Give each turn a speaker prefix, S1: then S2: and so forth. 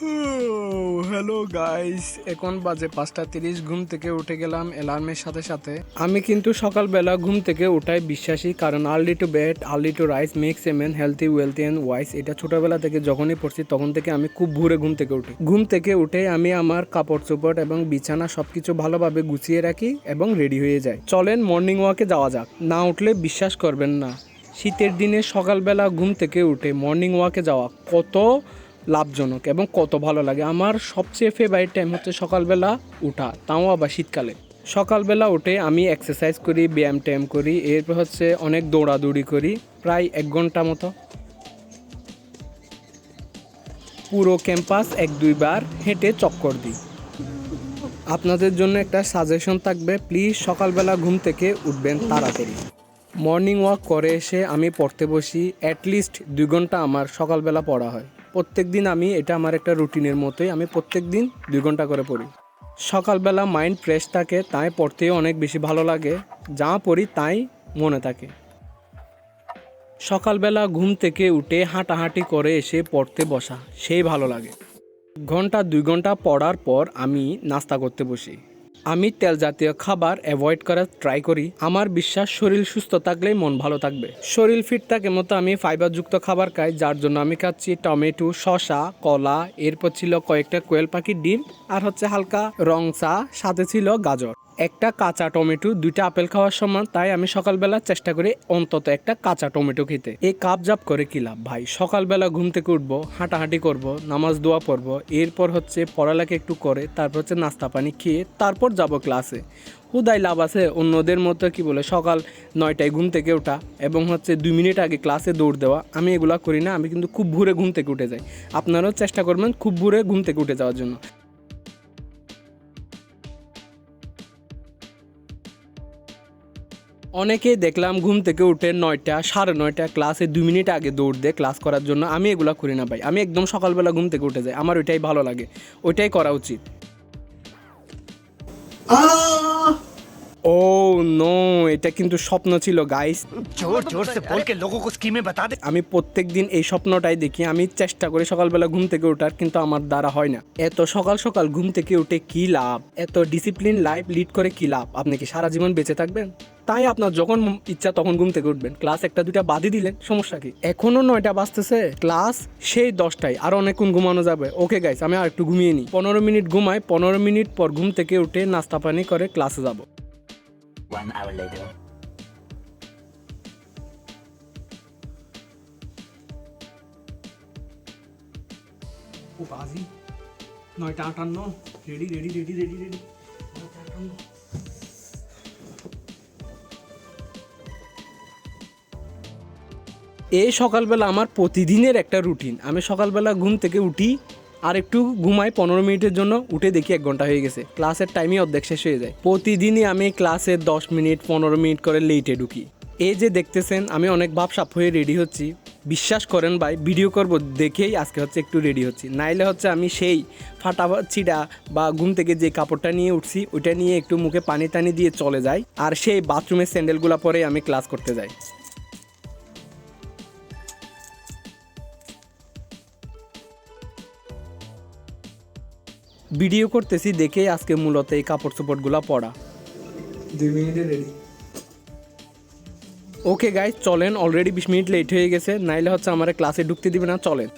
S1: Hello guys এখন বাজে পাঁচটা তিরিশ, ঘুম থেকে উঠে গেলাম অ্যালার্মের সাথে সাথে। আমি কিন্তু সকালবেলা ঘুম থেকে উঠাই বিশ্বাসী, কারণ early to bed early to rise makes a man healthy wealthy and wise এটা ছোটবেলা থেকে যখনই পড়ছি, তখন থেকে আমি খুব ভোরে ঘুম থেকে উঠি। ঘুম থেকে উঠে আমি আমার কাপড় চোপড় এবং বিছানা সবকিছু ভালোভাবে গুছিয়ে রাখি এবং রেডি হয়ে যাই। চলেন মর্নিং ওয়াকে যাওয়া যাক। না উঠলে বিশ্বাস করবেন না। শীতের দিনে সকালবেলা ঘুম থেকে উঠে মর্নিং ওয়াকে যাওয়া। কত লাভজনক এবং কত ভালো লাগে। আমার সবচেয়ে ফেভারিট টাইম হচ্ছে সকালবেলা উঠা, তাও আবার শীতকালে। সকালবেলা উঠে আমি এক্সারসাইজ করি, ব্যায়াম ট্যায়াম করি, এরপর হচ্ছে অনেক দৌড়াদৌড়ি করি, প্রায় এক ঘণ্টা মতো। পুরো ক্যাম্পাস এক দুইবার হেঁটে চক্কর দিই। আপনাদের জন্য একটা সাজেশন থাকবে প্লিজ সকালবেলা ঘুম থেকে উঠবেন তাড়াতাড়ি। মর্নিং ওয়াক করে এসে আমি পড়তে বসি অ্যাটলিস্ট দুই ঘণ্টা আমার সকালবেলা পড়া হয়। প্রত্যেক দিন আমি, এটা আমার একটা রুটিনের মতোই, আমি প্রত্যেক দিন দুই ঘণ্টা করে পড়ি। সকালবেলা মাইন্ড ফ্রেশ থাকে, তাই পড়তেও অনেক বেশি ভালো লাগে, যা পড়ি তাই মনে থাকে। সকালবেলা ঘুম থেকে উঠে হাঁটাহাঁটি করে এসে পড়তে বসা, সেই ভালো লাগে। ঘণ্টা দুই ঘণ্টা পড়ার পর আমি নাস্তা করতে বসি। আমি তেল জাতীয় খাবার অ্যাভয়েড করার ট্রাই করি। আমার বিশ্বাস শরীর সুস্থ থাকলেই মন ভালো থাকবে। শরীর ফিট থাকে মতো আমি ফাইবারযুক্ত খাবার খাই, যার জন্য আমি খাচ্ছি টমেটো শশা কলা, এরপর ছিল কয়েকটা কোয়েল পাখির ডিম, আর হচ্ছে হালকা রং চা সাথে ছিল গাজর। একটা কাঁচা টমেটো, দুইটা আপেল খাওয়ার সময় তাই আমি সকালবেলা চেষ্টা করি অন্তত একটা কাঁচা টমেটো খেতে। এই কাপ জাপ করে কি লাভ? ভাই, সকালবেলা ঘুম থেকে উঠবো, হাঁটাহাঁটি করব, নামাজ দোয়া পড়ব, এরপর হচ্ছে পড়ালেখা একটু করে, তারপর হচ্ছে নাস্তা পানি খেয়ে তারপর যাব ক্লাসে হুদাই লাভ আছে, অন্যদের মতো কি বলে, সকাল নয়টায় ঘুম থেকে ওঠা এবং হচ্ছে দুই মিনিট আগে ক্লাসে দৌড় দেওয়া, আমি এগুলা করি না, আমি কিন্তু খুব ভোরে ঘুম থেকে উঠে যাই। আপনারাও চেষ্টা করবেন খুব ভোরে ঘুম থেকে উঠে যাওয়ার জন্য। অনেকেই দেখলাম ঘুম থেকে উঠে নয়টা সাড়ে নয়টা ক্লাসে দুই মিনিট আগে দৌড় দেয় ক্লাস করার জন্য। আমি এগুলো করি না ভাই। আমি একদম সকালবেলা ঘুম থেকে উঠে যাই। আমার ওইটাই ভালো লাগে। ওইটাই করা উচিত। ও নো এটা কিন্তু স্বপ্ন ছিল গাইস
S2: জোর জোর সে লোগো কো স্কিমে বাতা দে।
S1: আমি প্রত্যেকদিন এই স্বপ্নটাই দেখি। আমি চেষ্টা করি সকালবেলা ঘুম থেকে ওঠার কিন্তু আমার দ্বারা হয় না। এত সকাল সকাল ঘুম থেকে উঠে কি লাভ? এত ডিসিপ্লিন লাইফ লিড করে কি লাভ? আপনি কি সারা জীবন বেঁচে থাকবেন? তাই আপনার যখন ইচ্ছা তখন ঘুম থেকে উঠবেন। ক্লাস একটা দুটা বাদই দিলেন সমস্যা কি? এখনও নয়টা বাজতেছে ক্লাস সেই দশটায় আর অনেকক্ষণ ঘুমানো যাবে। ওকে গাইস আমি আর একটু ঘুমিয়ে নিই। পনেরো মিনিট ঘুমাই পনেরো মিনিট পর ঘুম থেকে উঠে নাস্তা পানি করে ক্লাসে যাব। নয়টা আটান্ন। Ready ready ready ready ready এই সকালবেলা আমার প্রতিদিনের একটা রুটিন। আমি সকালবেলা ঘুম থেকে উঠি আর একটু ঘুমাই পনেরো মিনিটের জন্য, উঠে দেখি এক ঘণ্টা হয়ে গেছে। ক্লাসের টাইমই অর্ধেক শেষ হয়ে যায়। প্রতিদিনই আমি ক্লাসে দশ মিনিট, পনেরো মিনিট করে লেটে ঢুকি। এই যে দেখতেছেন, আমি অনেক ভাব ভাবসাপ হয়ে রেডি হচ্ছি। বিশ্বাস করেন ভাই ভিডিও করব দেখেই আজকে হচ্ছে একটু রেডি হচ্ছি। নাইলে হচ্ছে আমি সেই ফাটা ছিটা বা ঘুম থেকে যে কাপড়টা নিয়ে উঠছি, ওইটা নিয়ে একটু মুখে পানি টানি দিয়ে চলে যাই। আর সেই বাথরুমের স্যান্ডেলগুলো পরে আমি ক্লাস করতে যাই। ভিডিও করতেছি দেখে আজকে মূলত এই কাপড় চোপড়গুলো পরা। দুই মিনিটে রেডি ওকে গাইজ চলেন অলরেডি বিশ মিনিট লেট হয়ে গেছে নাইলে হচ্ছে আমার ক্লাসে ঢুকতে দিবে না চলেন।